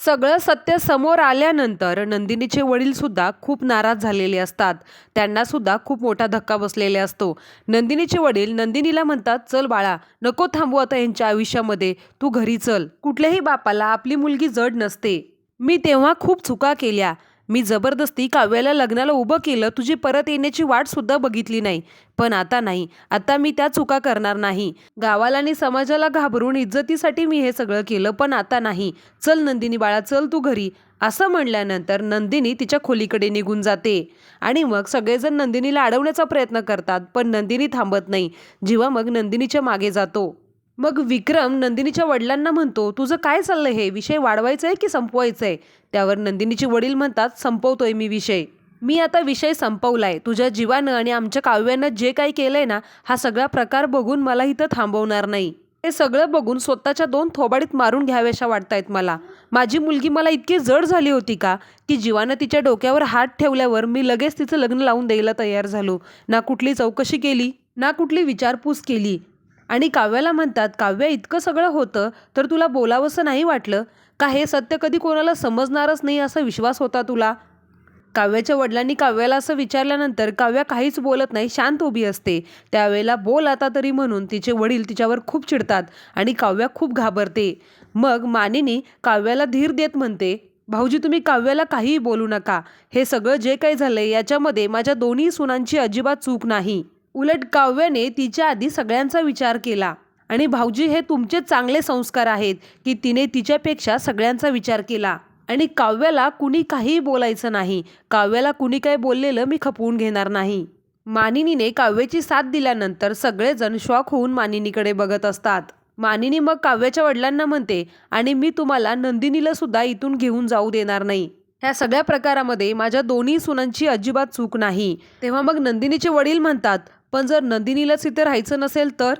सगळं सत्य समोर आल्यानंतर नंदिनीचे वडील सुद्धा खूप नाराज झालेले असतात. त्यांना सुद्धा खूप मोठा धक्का बसलेला असतो. नंदिनीचे वडील नंदिनीला म्हणतात चल बाळा नको थांबू आता यांच्या आयुष्यामध्ये. तू घरी चल. कुठल्याही बापाला आपली मुलगी जड नसते. मी तेव्हा खूप चुका केल्या. मी जबरदस्ती काव्याला लग्नाला उभं केलं तुझी परत येण्याची वाट सुद्धा बघितली नाही. पण आता नाही. आता मी त्या चुका करणार नाही. गावाला आणि समाजाला घाबरून इज्जतीसाठी मी हे सगळं केलं पण आता नाही. चल नंदिनी बाळा चल तू घरी. असं म्हणल्यानंतर नंदिनी तिच्या खोलीकडे निघून जाते. आणि मग सगळेजण नंदिनीला अडवण्याचा प्रयत्न करतात पण नंदिनी थांबत नाही. जेव्हा मग नंदिनीच्या मागे जातो. मग विक्रम नंदिनीच्या वडिलांना म्हणतो तुझं काय चाललंय हे? विषय वाढवायचा आहे की संपवायचं आहे त्यावर नंदिनीचे वडील म्हणतात संपवतोय मी विषय. मी आता विषय संपवलाय. तुझ्या जीवानं आणि आमच्या काव्यानं जे काही केलंय ना हा सगळा प्रकार बघून मला इथं थांबवणार नाही. हे सगळं बघून स्वतःच्या दोन थोबाडीत मारून घ्याव्याशा वाटतायत मला. माझी मुलगी मला इतकी जड झाली होती का? की जीवानं तिच्या डोक्यावर हात ठेवल्यावर मी लगेच तिचं लग्न लावून द्यायला तयार झालो. ना कुठली चौकशी केली ना कुठली विचारपूस केली. आणि काव्याला म्हणतात काव्य इतकं सगळं होतं तर तुला बोलावंसं नाही वाटलं? का हे सत्य कधी कोणाला समजणारच नाही असा विश्वास होता तुला? काव्याच्या वडिलांनी काव्याला असं विचारल्यानंतर काव्या काहीच बोलत नाही शांत उभी असते. त्यावेळेला बोल आता तरी म्हणून तिचे वडील तिच्यावर खूप चिडतात आणि काव्या खूप घाबरते. मग मानिनी काव्याला धीर देत म्हणते भाऊजी तुम्ही काव्याला काहीही बोलू नका. हे सगळं जे काही झालंय याच्यामध्ये माझ्या दोन्ही सुनांची अजिबात चूक नाही. उलट काव्याने तिच्या आधी सगळ्यांचा विचार केला. आणि भाऊजी हे तुमचे चांगले संस्कार आहेत की तिने तिच्यापेक्षा सगळ्यांचा विचार केला. आणि काव्याला कुणी काहीही बोलायचं नाही. काव्याला कुणी काय बोललेलं मी खपवून घेणार नाही. मानिनीने काव्याची साथ दिल्यानंतर सगळेजण शॉक होऊन मानिनीकडे बघत असतात. मानिनी मग काव्याच्या वडिलांना म्हणते आणि मी तुम्हाला नंदिनीला सुद्धा इथून घेऊन जाऊ देणार नाही. ह्या सगळ्या प्रकारामध्ये माझ्या दोन्ही सुनांची अजिबात चूक नाही. तेव्हा मग नंदिनीचे वडील म्हणतात पण जर नंदिनीलाच इथे राहायचं नसेल तर?